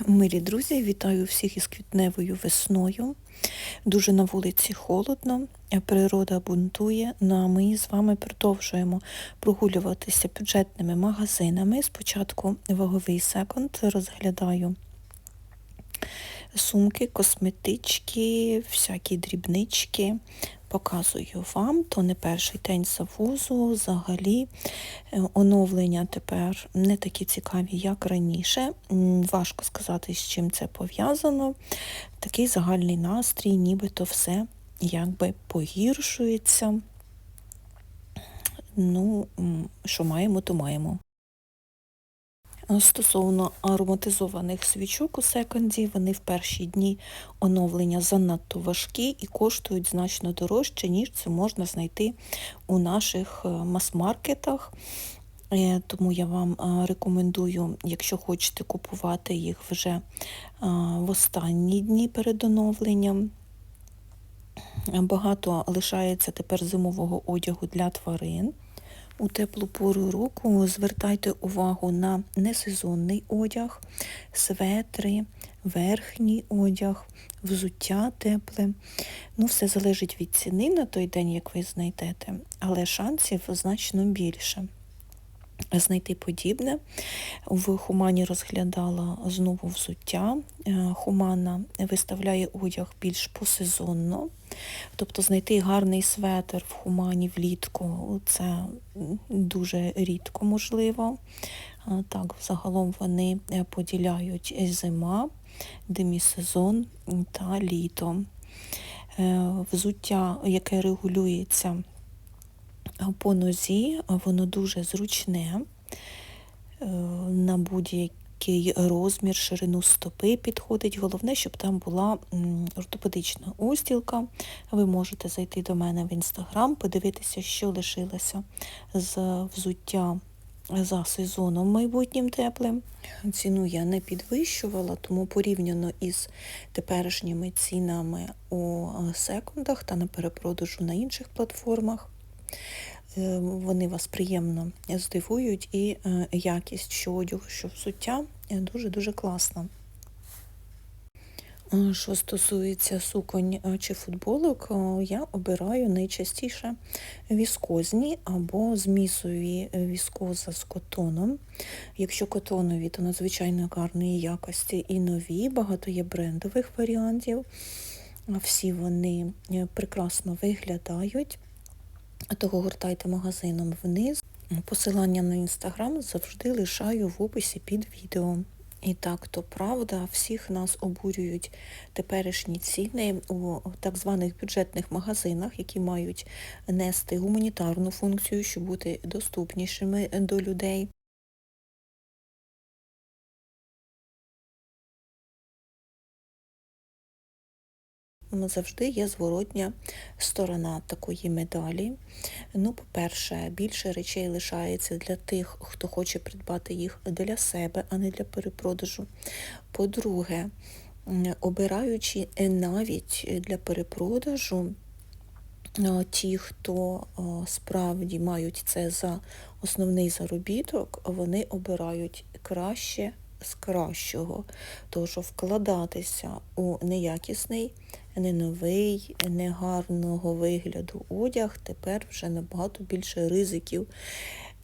Милі друзі, вітаю всіх із квітневою весною. Дуже на вулиці холодно, природа бунтує. Ну а ми з вами продовжуємо прогулюватися бюджетними магазинами. Спочатку ваговий секонд розглядаю сумки, косметички, всякі дрібнички. Показую вам, то не перший день завозу, взагалі е, оновлення тепер не такі цікаві, як раніше. Важко сказати, з чим це пов'язано. Такий загальний настрій, нібито все якби погіршується. Ну, що маємо, то маємо. Стосовно ароматизованих свічок у секонді, вони в перші дні оновлення занадто важкі і коштують значно дорожче, ніж це можна знайти у наших е, мас-маркетах. Е, Тому я вам е, рекомендую, якщо хочете купувати їх вже е, в останні дні перед оновленням. Багато лишається тепер зимового одягу для тварин. У теплу пору року звертайте увагу на несезонний одяг, светри, верхній одяг, взуття тепле. Ну, все залежить від ціни на той день, як ви знайдете, але шансів значно більше. Знайти подібне. В Хумані розглядала знову взуття. Е, Хумана виставляє одяг більш посезонно. Тобто знайти гарний светр в Хумані влітку це дуже рідко можливо. Е, Так, загалом вони е, поділяють зима, демісезон та літо. Е, Взуття, яке регулюється по нозі, воно дуже зручне е, на будь-який розмір, ширину стопи підходить. Головне, щоб там була ортопедична устілка. Ви можете зайти до мене в інстаграм, подивитися, що лишилося з взуття за сезоном майбутнім теплим. Ціну я не підвищувала, тому порівняно із теперішніми цінами у е, секундах та на перепродажу на інших платформах. Е, Вони вас приємно здивують і е, якість що одягу, що взуття е, дуже-дуже класна. Е, Що стосується суконь е, чи футболок, е, я обираю найчастіше віскозні або змісові е, віскоза з котоном. Якщо котонові, то надзвичайно гарної якості і нові, багато є брендових варіантів. Всі вони е, прекрасно виглядають. Того гортайте магазином вниз. Посилання на інстаграм завжди лишаю в описі під відео. І так, то правда, всіх нас обурюють теперішні ціни у так званих бюджетних магазинах, які мають нести гуманітарну функцію, щоб бути доступнішими до людей. Завжди є зворотня сторона такої медалі. Ну, по-перше, більше речей лишається для тих, хто хоче придбати їх для себе, а не для перепродажу. По-друге, обираючи навіть для перепродажу, ті, хто справді мають це за основний заробіток, вони обирають краще з кращого. Тож вкладатися у неякісний, не новий, негарного вигляду одяг тепер вже набагато більше ризиків.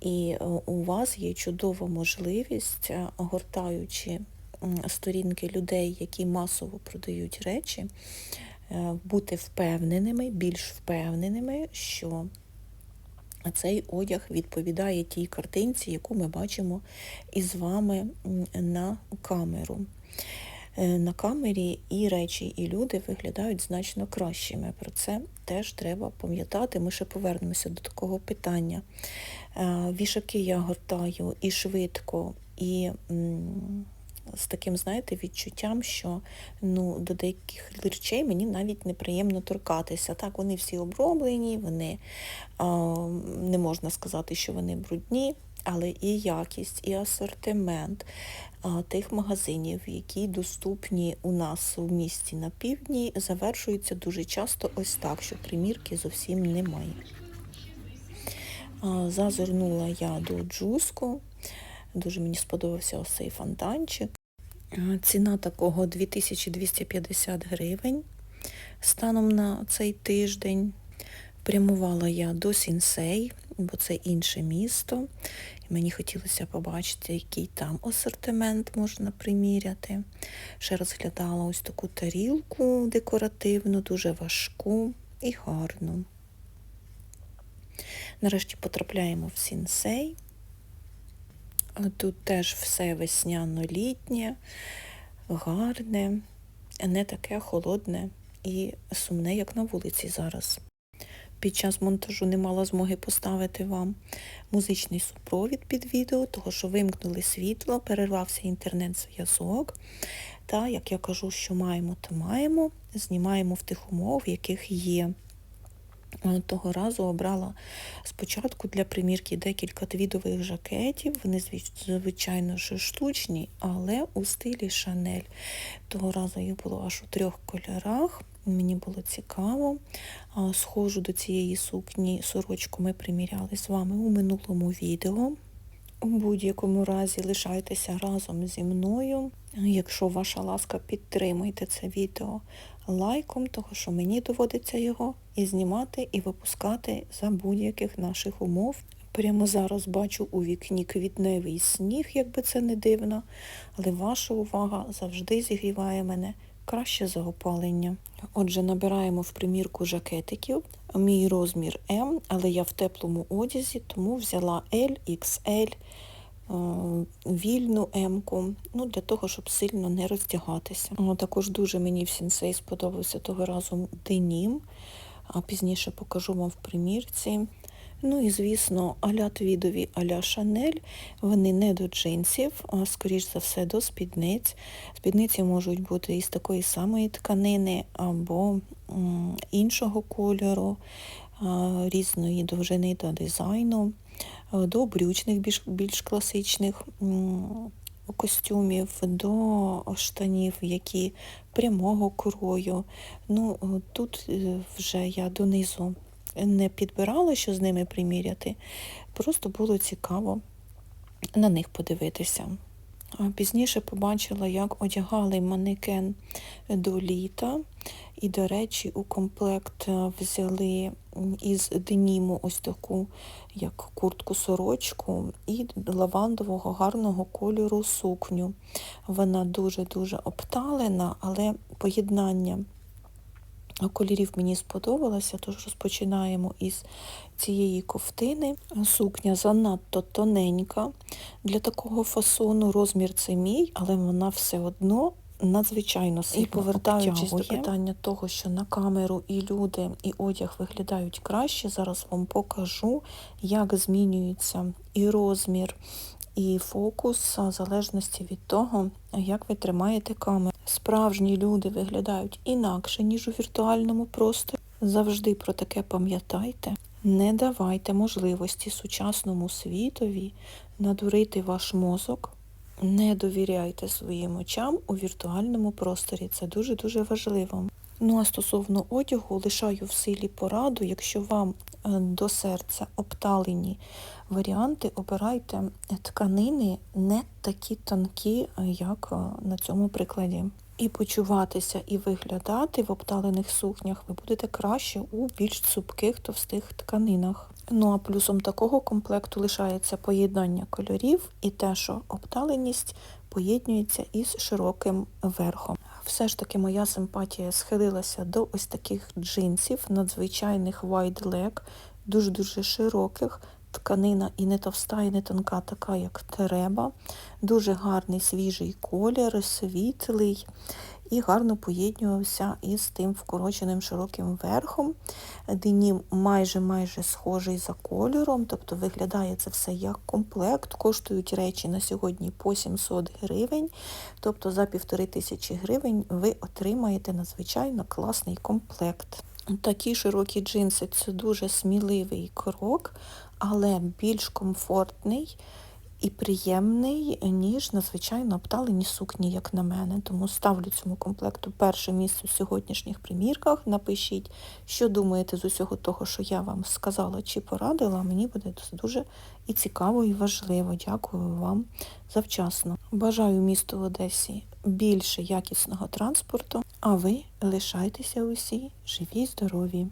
І е, у вас є чудова можливість, е, гортаючи сторінки людей, які масово продають речі, е, бути впевненими, більш впевненими, що цей одяг відповідає тій картинці, яку ми бачимо із вами на камеру. Е, На камері і речі, і люди виглядають значно кращими. Про це теж треба пам'ятати. Ми ще повернемося до такого питання. Е, Вішаки я гортаю і швидко, і з таким, знаєте, відчуттям, що ну, до деяких речей мені навіть неприємно торкатися. Так, вони всі оброблені, вони не можна сказати, що вони брудні, але і якість, і асортимент тих магазинів, які доступні у нас у місті на півдні, завершуються дуже часто ось так, що примірки зовсім немає. Зазирнула я до джуску. Дуже мені сподобався ось цей фонтанчик. Ціна такого 2250 гривень станом на цей тиждень. Прямувала я до Сінсей, бо це інше місто. Мені хотілося побачити, який там асортимент можна приміряти. Ще розглядала ось таку тарілку декоративну, дуже важку і гарну. Нарешті потрапляємо в Сінсей. Тут теж все весняно-літнє, гарне, не таке холодне і сумне, як на вулиці зараз. Під час монтажу не мала змоги поставити вам музичний супровід під відео, того що вимкнули світло, перервався інтернет-зв'язок. Та, як я кажу, що маємо, то маємо, знімаємо в тих умов, яких є. Е, Того разу обрала спочатку для примірки декілька твідових жакетів. Вони, звичайно, ж штучні, але у стилі Шанель. Того разу їх було аж у трьох кольорах. Мені було цікаво. Схожу до цієї сукні сорочку ми приміряли з вами у минулому відео. У будь-якому разі лишайтеся разом зі мною. Якщо ваша ласка, підтримуйте це відео лайком, того що мені доводиться його і знімати, і випускати за будь-яких наших умов. Прямо зараз бачу у вікні квітневий сніг, якби це не дивно, але ваша увага завжди зігріває мене краще за опалення. Отже, набираємо в примірку жакетиків. Мій розмір М, але я в теплому одязі, тому взяла L, XL, вільну М-ку, ну, для того, щоб сильно не роздягатися. Також дуже мені в сінсей сподобався того разу денім, а пізніше покажу вам в примірці. Ну і, звісно, аля твідові, аля Шанель, вони не до джинсів, а скоріш за все до спідниць. Спідниці можуть бути із такої самої тканини або іншого кольору, різної довжини та дизайну, до брючних більш, більш класичних костюмів, до штанів, які прямого крою. Ну, Тут е, вже я донизу не підбирала, що з ними приміряти, просто було цікаво на них подивитися. Пізніше побачила, як одягали манекен до літа. І, до речі, у комплект взяли із деніму ось таку, як куртку-сорочку, і лавандового гарного кольору сукню. Вона дуже-дуже обталена, але поєднання кольорів мені сподобалося, тож розпочинаємо із цієї ковтини. Сукня занадто тоненька для такого фасону. Розмір це мій, але вона все одно надзвичайно сильно І повертаючись обтягує. до питання того, що на камеру і люди, і одяг виглядають краще, зараз вам покажу, як змінюється і розмір, і фокус, в залежності від того, як ви тримаєте камеру. Справжні люди виглядають інакше, ніж у віртуальному просторі. Завжди про таке пам'ятайте. Не давайте можливості сучасному світові надурити ваш мозок. Не довіряйте своїм очам у віртуальному просторі. Це дуже-дуже важливо. Ну а стосовно одягу, лишаю в силі пораду, якщо вам е, до серця обталені варіанти, обирайте тканини не такі тонкі, е, як е, на цьому прикладі. І почуватися, і виглядати в обталених сукнях ви будете краще у більш цупких товстих тканинах. Ну а плюсом такого комплекту лишається поєднання кольорів і те, що обталеність поєднується із широким верхом. Все ж таки моя симпатія схилилася до ось таких джинсів, надзвичайних wide leg, дуже-дуже широких. Тканина і не товста, і не тонка, така, як треба. Дуже гарний свіжий колір, світлий і гарно поєднювався із тим вкороченим широким верхом. Денім майже-майже схожий за кольором, тобто виглядає це все як комплект. Коштують речі на сьогодні по 700 гривень, тобто за півтори тисячі гривень ви отримаєте надзвичайно класний комплект. Такі широкі джинси це дуже сміливий крок, але більш комфортний і приємний, ніж надзвичайно обталені сукні, як на мене. Тому ставлю цьому комплекту перше місце у сьогоднішніх примірках. Напишіть, що думаєте з усього того, що я вам сказала чи порадила. Мені буде дуже і цікаво, і важливо. Дякую вам завчасно. Бажаю місту Одесі більше якісного транспорту, а ви лишайтеся усі живі, здорові.